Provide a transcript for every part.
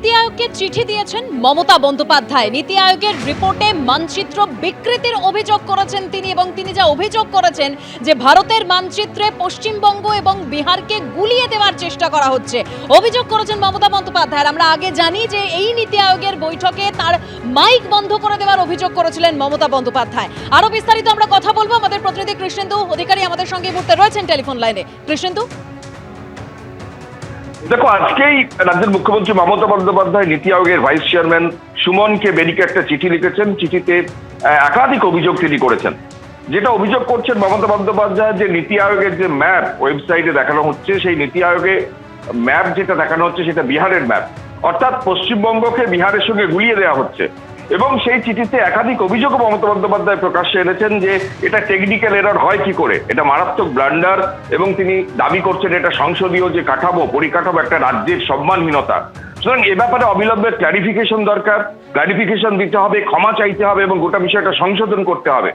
নীতি আয়োগকে চিঠি দিয়েছেন মমতা বন্দ্যোপাধ্যায়। নীতি আয়োগের রিপোর্টে মানচিত্র বিকৃতির অভিযোগ করেছেন তিনি এবং তিনি যা অভিযোগ করেছেন যে ভারতের মানচিত্রে পশ্চিমবঙ্গ এবং বিহারকে গুলিয়ে দেওয়ার চেষ্টা করা হচ্ছে। অভিযোগ করেছেন মমতা বন্দ্যোপাধ্যায়। আমরা আগে জানি যে এই নীতি আয়োগের বৈঠকে তার মাইক বন্ধ করে দেওয়ার অভিযোগ করেছিলেন মমতা বন্দ্যোপাধ্যায়। আরও বিস্তারিত আমরা কথা বলব আমাদের প্রতিনিধি কৃষ্ণেন্দু অধিকারী আমাদের সঙ্গে মুহূর্তে রয়েছেন টেলিফোন লাইনে। কৃষ্ণেন্দু? দেখো, আজকেই রাজ্যের মুখ্যমন্ত্রী মমতা বন্দ্যোপাধ্যায়, নীতি আয়োগের ভাইস চেয়ারম্যান সুমনকে বেরিকে একটা চিঠি লিখেছেন। চিঠিতে একাধিক অভিযোগ তিনি করেছেন। যেটা অভিযোগ করছেন মমতা বন্দ্যোপাধ্যায় যে নীতি আয়োগের যে ম্যাপ ওয়েবসাইটে দেখানো হচ্ছে, সেই নীতি আয়োগে ম্যাপ যেটা দেখানো হচ্ছে, সেটা বিহারের ম্যাপ অর্থাৎ পশ্চিমবঙ্গকে বিহারের সঙ্গে গুলিয়ে দেওয়া হচ্ছে। এবং সেই চিঠিতে একাধিক অভিযোগ মমতা বন্দ্যোপাধ্যায় প্রকাশ্যে এনেছেন যে এটা টেকনিক্যাল এরর হয় কি করে? এটা মারাত্মক ব্লান্ডার এবং তিনি দাবি করছেন এটা সংসদীয় যে কাঠামো, পরিকাঠামো, একটা রাজ্যের সম্মানহীনতা। সুতরাং এ ব্যাপারে অবিলম্বে ক্লারিফিকেশন দরকার ক্লারিফিকেশন দিতে হবে, ক্ষমা চাইতে হবে এবং গোটা বিষয়টা সংশোধন করতে হবে।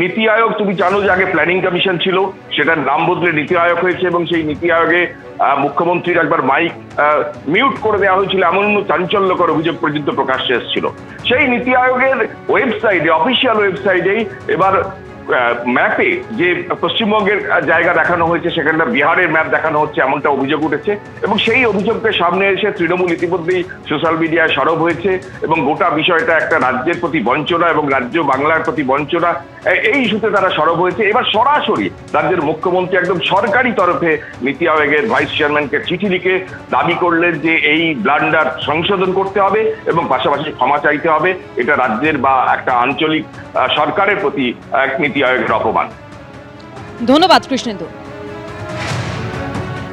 নীতি আয়োগ, তুমি জানো যে আগে প্ল্যানিং কমিশন ছিল, সেটার নাম বদলে নীতি আয়োগ হয়েছে এবং সেই নীতি আয়োগে মুখ্যমন্ত্রীর একবার মাইক মিউট করে দেওয়া হয়েছিল, এমন চাঞ্চল্যকর অভিযোগ পর্যন্ত প্রকাশ্যে এসেছিল। সেই নীতি আয়োগের ওয়েবসাইটে অফিসিয়াল ওয়েবসাইটেই এবার ম্যাপে যে পশ্চিমবঙ্গের জায়গা দেখানো হয়েছে, সেখানটা বিহারের ম্যাপ দেখানো হচ্ছে, এমনটা অভিযোগ উঠেছে। এবং সেই অভিযোগকে সামনে এসে তৃণমূল ইতিমধ্যেই সোশ্যাল মিডিয়ায় সরব হয়েছে এবং গোটা বিষয়টা একটা রাজ্যের প্রতি বঞ্চনা এবং রাজ্য বাংলার প্রতি বঞ্চনা এই ইস্যুতে তারা সরব হয়েছে। এবার সরাসরি রাজ্যের মুখ্যমন্ত্রী একদম সরকারি তরফে নীতি আয়োগের ভাইস চেয়ারম্যানকে চিঠি লিখে দাবি করলেন যে এই ব্লান্ডার সংশোধন করতে হবে এবং পাশাপাশি ক্ষমা চাইতে হবে। এটা রাজ্যের বা একটা আঞ্চলিক সরকারের প্রতি এক নীতি আয়োগের অপমান। ধন্যবাদ কৃষ্ণেন্দু।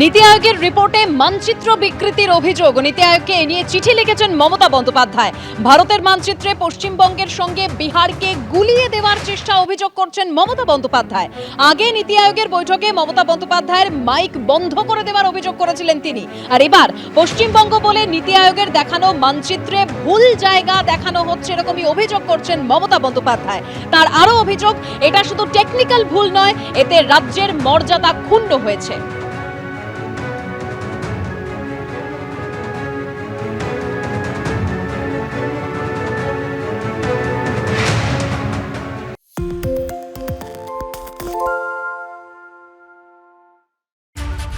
নীতি আয়োগের রিপোর্টে মানচিত্র বিকৃতির অভিযোগ। নীতি আয়োগকে এ নিয়ে চিঠি লিখেছেন মমতা বন্দ্যোপাধ্যায়। ভারতের মানচিত্রে পশ্চিমবঙ্গের সঙ্গে বিহারকে গুলিয়ে দেওয়ার চেষ্টা অভিযোগ করছেন মমতা বন্দ্যোপাধ্যায়। আগে নীতি আয়োগের বৈঠকে মমতা বন্দ্যোপাধ্যায়ের মাইক বন্ধ করে দেওয়ার অভিযোগ করেছিলেন তিনি। আর এবার পশ্চিমবঙ্গ বলে নীতি আয়োগের দেখানো মানচিত্রে ভুল জায়গা দেখানো হচ্ছে এরকমই অভিযোগ করছেন মমতা বন্দ্যোপাধ্যায়। তার আরও অভিযোগ, এটা শুধু টেকনিক্যাল ভুল নয়, এতে রাজ্যের মর্যাদা ক্ষুণ্ণ হয়েছে।